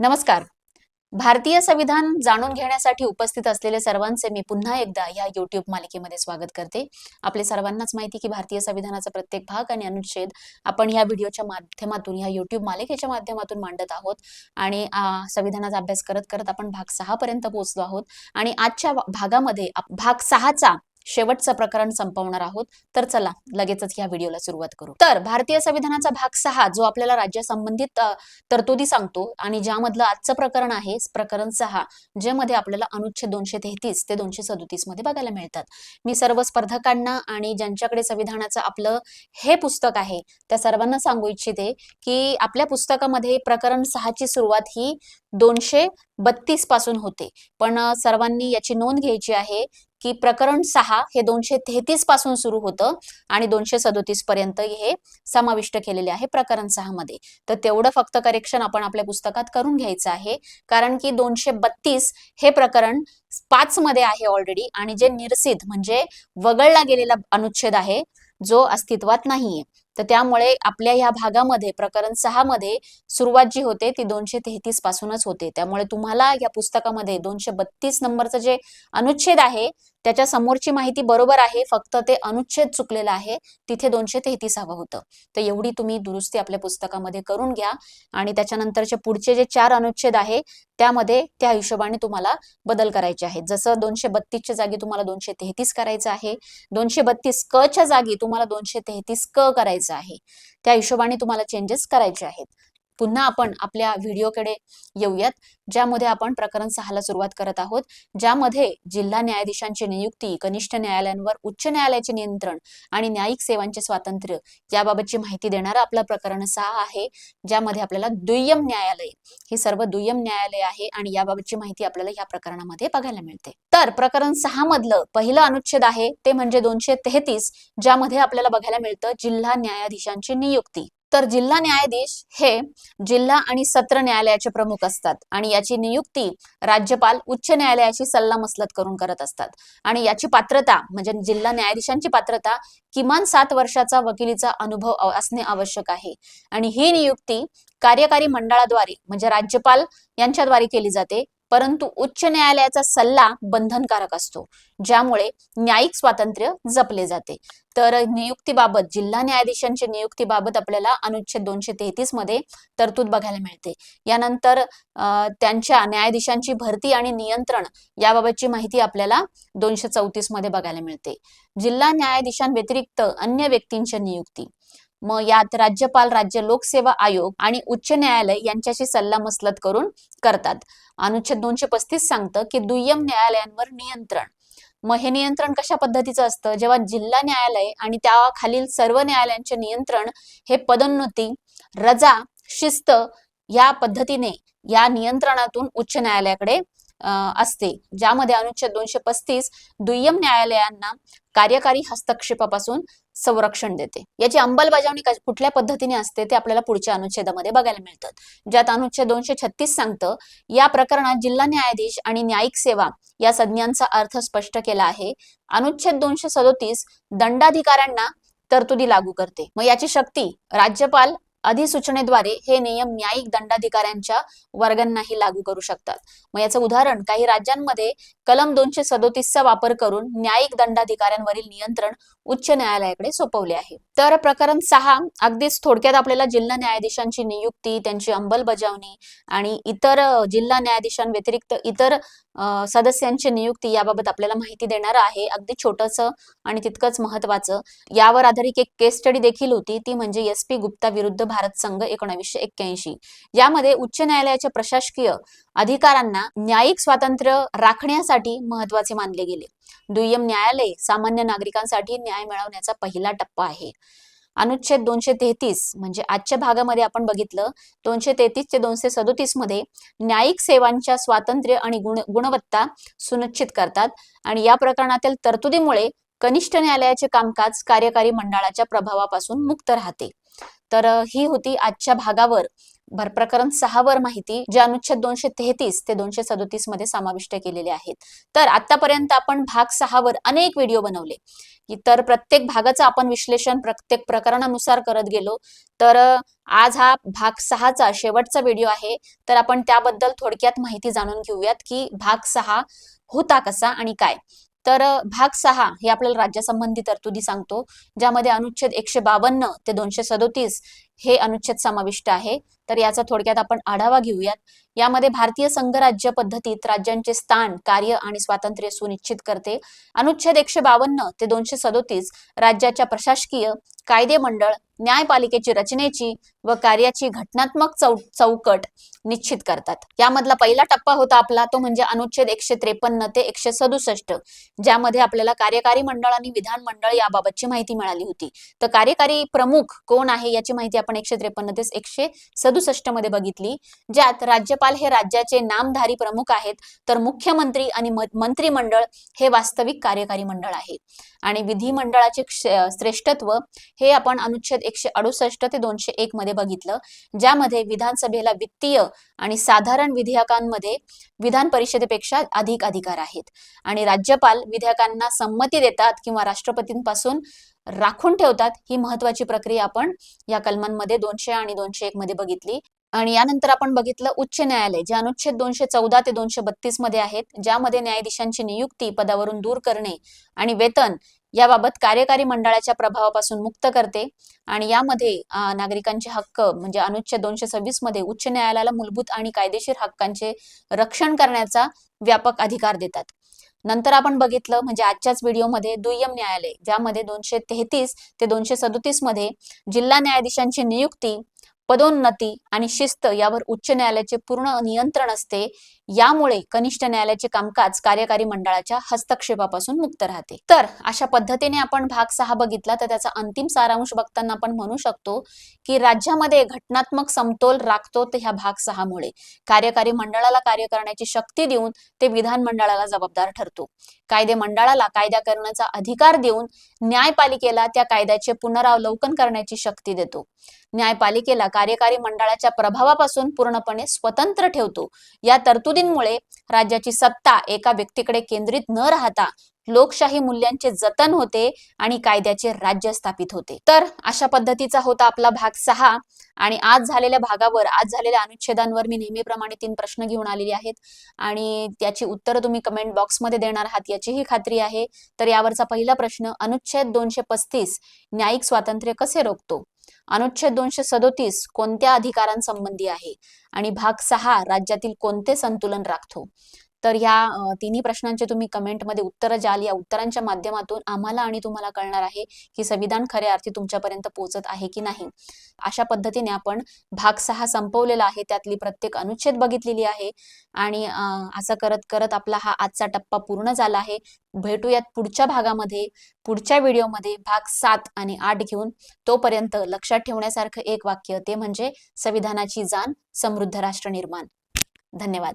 नमस्कार. भारतीय संविधान जाणून घेण्यासाठी उपस्थित असलेले सर्वांचे मी पुन्हा एकदा या युट्यूब मालिकेमध्ये स्वागत करते. आपले सर्वांनाच माहिती की भारतीय संविधानाचा प्रत्येक भाग आणि अनुच्छेद आपण या व्हिडिओच्या माध्यमातून या युट्यूब मालिकेच्या माध्यमातून मांडत आहोत आणि संविधानाचा अभ्यास करत करत आपण भाग सहा पर्यंत पोहोचलो आहोत. आणि आजच्या भागामध्ये भाग सहाचा शेवटचं प्रकरण संपवणार आहोत. तर चला लगेचच या व्हिडिओला सुरुवात करू. तर भारतीय संविधानाचा भाग सहा जो आपल्याला राज्य संबंधित तरतुदी सांगतो आणि ज्यामधलं आजचं प्रकरण आहे प्रकरण सहा ज्यामध्ये आपल्याला अनुच्छेद दोनशे तेहतीस ते दोनशे सदोतीसमध्ये बघायला मिळतात. मी सर्व स्पर्धकांना आणि ज्यांच्याकडे संविधानाचं आपलं हे पुस्तक आहे त्या सर्वांना सांगू इच्छिते की आपल्या पुस्तकामध्ये प्रकरण सहाची सुरुवात ही दोनशे बत्तीसपासून होते. पण सर्वांनी याची नोंद घ्यायची आहे की प्रकरण सहा हे दोनशे तेहतीसपासून सुरू होतं आणि दोनशे सदोतीस पर्यंत हे समाविष्ट केलेले आहे प्रकरण सहा मध्ये. तर तेवढं फक्त करेक्शन आपण आपल्या पुस्तकात करून घ्यायचं आहे. कारण की दोनशे बत्तीस हे प्रकरण पाच मध्ये आहे ऑलरेडी आणि जे निरसिद्ध म्हणजे वगळला गेलेला अनुच्छेद आहे जो अस्तित्वात नाहीये. तर त्यामुळे आपल्या ह्या भागामध्ये प्रकरण सहा मध्ये सुरुवात जी होते ती दोनशे तेहतीस पासूनच होते. त्यामुळे तुम्हाला या पुस्तकामध्ये दोनशे बत्तीस नंबरचं जे अनुच्छेद आहे त्याच्या समोरची माहिती बरोबर आहे फक्त ते अनुच्छेद चुकलेलं आहे तिथे दोनशे तेहतीस हवं होतं. तर एवढी तुम्ही दुरुस्ती आपल्या पुस्तकामध्ये करून घ्या आणि त्याच्यानंतरचे पुढचे जे चार अनुच्छेद आहे त्यामध्ये त्या हिशोबाने तुम्हाला बदल करायचे आहेत. जसं दोनशे बत्तीसच्या जागी तुम्हाला दोनशे तेहतीस करायचं आहे दोनशे बत्तीस क च्या जागी तुम्हाला दोनशे तेहतीस क करायचं आहे. त्या हिशोबाने तुम्हाला चेंजेस करायचे आहेत. पुन्हा आपण आपल्या व्हिडिओकडे येऊयात ज्यामध्ये आपण प्रकरण सहाला सुरुवात करत आहोत ज्यामध्ये जिल्हा न्यायाधीशांची नियुक्ती कनिष्ठ न्यायालयांवर उच्च न्यायालयाचे नियंत्रण आणि न्यायिक सेवांचे स्वातंत्र्य याबाबतची माहिती देणारं आपलं प्रकरण सहा आहे ज्यामध्ये आपल्याला दुय्यम न्यायालय ही सर्व दुय्यम न्यायालय आहे आणि याबाबतची माहिती आपल्याला या प्रकरणामध्ये बघायला मिळते. तर प्रकरण सहा मधलं पहिलं अनुच्छेद आहे ते म्हणजे दोनशे तेहतीस ज्यामध्ये आपल्याला बघायला मिळतं जिल्हा न्यायाधीशांची नियुक्ती. तर जिल्हा न्यायाधीश हे जिल्हा आणि सत्र न्यायालयाचे प्रमुख असतात आणि याची नियुक्ती राज्यपाल उच्च न्यायालयाशी सल्लामसलत करून करत असतात. आणि याची पात्रता म्हणजे जिल्हा न्यायाधीशांची पात्रता किमान सात वर्षाचा वकिलीचा अनुभव असणे आवश्यक आहे. आणि ही नियुक्ती कार्यकारी मंडळाद्वारे म्हणजे राज्यपाल यांच्याद्वारे केली जाते. परंतु उच्च न्यायालयाचा सल्ला बंधनकारक असतो ज्यामुळे न्यायिक स्वातंत्र्य जपले जाते. तर नियुक्तीबाबत जिल्हा न्यायाधीशांच्या नियुक्तीबाबत आपल्याला अनुच्छेद दोनशे तेहतीसमध्ये तरतूद बघायला मिळते. यानंतर अं, त्यांच्या न्यायाधीशांची भरती आणि नियंत्रण याबाबतची माहिती आपल्याला दोनशे चौतीसमध्ये बघायला मिळते. जिल्हा न्यायाधीशांव्यतिरिक्त अन्य व्यक्तींच्या नियुक्ती. मग यात राज्यपाल राज्य लोकसेवा आयोग आणि उच्च न्यायालय यांच्याशी सल्लामसलत करून करतात. अनुच्छेद दोनशे पस्तीस सांगतं की दुय्यम न्यायालयांवर नियंत्रण. मग हे नियंत्रण कशा पद्धतीचं असतं? जेव्हा जिल्हा न्यायालय आणि त्याखालील सर्व न्यायालयांचे नियंत्रण हे पदोन्नती रजा शिस्त या पद्धतीने या नियंत्रणातून उच्च न्यायालयाकडे असते. ज्यामध्ये अनुच्छेद दोनशे पस्तीस दुय्यम न्यायालयांना कार्यकारी हस्तक्षेपापासून संरक्षण देते. याची अंमलबजावणी कुठल्या पद्धतीने असते ते आपल्याला पुढच्या अनुच्छेदामध्ये बघायला मिळतात ज्यात अनुच्छेद दोनशे छत्तीस सांगतं या प्रकरणात जिल्हा न्यायाधीश आणि न्यायिक सेवा या संज्ञांचा अर्थ स्पष्ट केला आहे. अनुच्छेद दोनशे सदोतीस दंडाधिकाऱ्यांना तरतुदी लागू करते. मग याची शक्ती राज्यपाल अधिसूचनेद्वारे हे नियम न्यायिक दंडाधिकाऱ्यांच्या वर्गांनाही लागू करू शकतात. मग याचं उदाहरण काही राज्यांमध्ये कलम दोनशे सदोतीसचा वापर करून न्यायिक दंडाधिकाऱ्यांवरील नियंत्रण उच्च न्यायालयाकडे सोपवले आहे. तर प्रकरण सहा अगदीच थोडक्यात आपल्याला जिल्हा न्यायाधीशांची नियुक्ती त्यांची अंमलबजावणी आणि इतर जिल्हा न्यायाधीशांव्यतिरिक्त इतर सदस्यांची नियुक्ती याबाबत आपल्याला माहिती देणार आहे. अगदी छोटंसं आणि तितकंच महत्वाचं यावर आधारित एक केस स्टडी देखील होती. ती म्हणजे एस पी गुप्ता विरुद्ध भारत संघ एकोणावीसशे एक्क्याऐंशी. यामध्ये उच्च न्यायालयाच्या प्रशासकीय अधिकारांना न्यायिक स्वातंत्र्य राखण्यासाठी महत्त्वाचे मानले गेले. दुय्यम न्यायालय सामान्य नागरिकांसाठी न्याय मिळवण्याचा पहिला टप्पा आहे. अनुच्छेद दोनशे तेहतीस म्हणजे आजच्या भागामध्ये आपण बघितलं दोनशे तेहतीस ते दोनशे सदोतीसमध्ये न्यायिक सेवांच्या स्वातंत्र्य आणि गुण गुणवत्ता सुनिश्चित करतात आणि या प्रकरणातील तरतुदीमुळे कनिष्ठ न्यायालयाचे कामकाज कार्यकारी मंडळाच्या प्रभावापासून मुक्त राहते. तर ही होती आजच्या भागावर भर प्रकरण सहावर माहिती जे अनुच्छेद दोनशे तेहतीस ते दोनशे सदोतीसमध्ये समाविष्ट केलेले आहेत. तर आतापर्यंत आपण भाग सहावर अनेक व्हिडिओ बनवले तर प्रत्येक भागाचं आपण विश्लेषण प्रत्येक प्रकरणानुसार करत गेलो. तर आज हा भाग सहाचा शेवटचा व्हिडिओ आहे. तर आपण त्याबद्दल थोडक्यात माहिती जाणून घेऊयात की भाग सहा होता कसा आणि काय. तर भाग सहा हे आपल्याला राज्यासंबंधी तरतुदी सांगतो ज्यामध्ये अनुच्छेद एकशे बावन्न ते दोनशे सदोतीस हे अनुच्छेद समाविष्ट आहे. तर याचा थोडक्यात आपण आढावा घेऊयात. यामध्ये भारतीय संघराज्य पद्धतीत राज्यांचे स्थान कार्य आणि स्वातंत्र्य सुनिश्चित करते. अनुच्छेद एकशे बावन्न ते दोनशे सदोतीस राज्याच्या प्रशासकीय कायदे मंडळ न्यायपालिकेची रचनेची व कार्याची घटनात्मक चौ चौकट निश्चित करतात. यामधला पहिला टप्पा होता आपला तो म्हणजे अनुच्छेद एकशे त्रेपन्न ते एकशे सदुसष्ट ज्यामध्ये आपल्याला कार्यकारी मंडळ आणि विधान मंडळ याबाबतची माहिती मिळाली होती. तर कार्यकारी प्रमुख कोण आहे याची माहिती आपण एकशे त्रेपन्न ते एकशे सदुसष्टमध्ये बघितली ज्यात राज्यपाल हे राज्याचे नामधारी प्रमुख आहेत तर मुख्यमंत्री आणि मंत्रिमंडळ हे वास्तविक कार्यकारी मंडळ आहे. आणि विधिमंडळाचे श्रेष्ठत्व हे आपण अनुच्छेद एकशे अडुसष्ट ते दोनशे एक मध्ये बघितलं ज्यामध्ये विधानसभेला वित्तीय आणि साधारण विधेयकांमध्ये विधान परिषदेपेक्षा अधिक अधिकार आहेत. आणि राज्यपाल विधेयकांना संमती देतात किंवा राष्ट्रपतींपासून राखून ठेवतात. ही महत्वाची प्रक्रिया आपण या कलमांमध्ये दोनशे आणि दोनशे एक मध्ये बघितली. आणि यानंतर आपण बघितलं उच्च न्यायालय जे अनुच्छेद दोनशे चौदा ते दोनशे बत्तीसमध्ये आहेत ज्यामध्ये न्यायाधीशांची नियुक्ती पदावरून दूर करणे आणि वेतन याबाबत कार्यकारी मंडळाच्या प्रभावापासून मुक्त करते. आणि यामध्ये नागरिकांचे हक्क म्हणजे अनुच्छेद दोनशे सव्वीसमध्ये उच्च न्यायालयाला मूलभूत आणि कायदेशीर हक्कांचे रक्षण करण्याचा व्यापक अधिकार देतात. नंतर आपण बघितलं म्हणजे आजच्याच व्हिडिओमध्ये दुय्यम न्यायालय ज्यामध्ये दोनशे तेहतीस ते दोनशे सदोतीसमध्ये जिल्हा न्यायाधीशांची नियुक्ती पदोन्नती आणि शिस्त यावर उच्च न्यायालयाचे पूर्ण नियंत्रण असते यामुळे कनिष्ठ न्यायालयाचे कामकाज कार्यकारी मंडळाच्या हस्तक्षेपापासून मुक्त राहते. तर अशा पद्धतीने आपण भाग सहा बघितला तर त्याचा अंतिम सारांश बघताना आपण म्हणू शकतो की राज्यामध्ये घटनात्मक समतोल राखतो ते ह्या भाग सहामुळे. कार्यकारी मंडळाला कार्य करण्याची शक्ती देऊन ते विधान मंडळाला जबाबदार ठरतो. कायदे मंडळाला कायदा करण्याचा अधिकार देऊन न्यायपालिकेला त्या कायद्याचे पुनरावलोकन करण्याची शक्ती देतो. न्यायपालिकेला कार्यकारी मंडळाच्या प्रभावापासून पूर्णपणे स्वतंत्र ठेवतो. या तरतुदींमुळे राज्याची सत्ता एका व्यक्तीकडे केंद्रित न राहता लोकशाही मूल्यांचे जतन होते आणि कायद्याचे राज्य स्थापित होते. तर अशा पद्धतीचा होता आपला भाग सहा. आणि आज झालेल्या भागावर आज झालेल्या अनुच्छेदांवर मी नेहमीप्रमाणे तीन प्रश्न घेऊन आलेले आहेत. आणि त्याची उत्तरं तुम्ही कमेंट बॉक्समध्ये देणार आहात याचीही खात्री आहे. तर यावरचा पहिला प्रश्न अनुच्छेद दोनशे पस्तीस न्यायिक स्वातंत्र्य कसे रोखतो? अनुच्छेद दोनशे सदोतीस कोणत्या अधिकारांसंबंधी आहे? आणि भाग सहा राज्यातील कोणते संतुलन राखतो? तर ह्या तिन्ही प्रश्नांचे तुम्ही कमेंटमध्ये उत्तरं जाल या उत्तरांच्या माध्यमातून आम्हाला आणि तुम्हाला कळणार आहे की संविधान खऱ्या अर्थी तुमच्यापर्यंत पोहोचत आहे की नाही. अशा पद्धतीने आपण भाग सहा संपवलेला आहे. त्यातली प्रत्येक अनुच्छेद बघितलेली आहे. आणि असं करत करत आपला हा आजचा टप्पा पूर्ण झाला आहे. भेटूयात पुढच्या भागामध्ये पुढच्या व्हिडिओमध्ये. भाग सात आणि आठ घेऊन तोपर्यंत लक्षात ठेवण्यासारखं एक वाक्य ते म्हणजे संविधानाची जाण समृद्ध राष्ट्र निर्माण. धन्यवाद.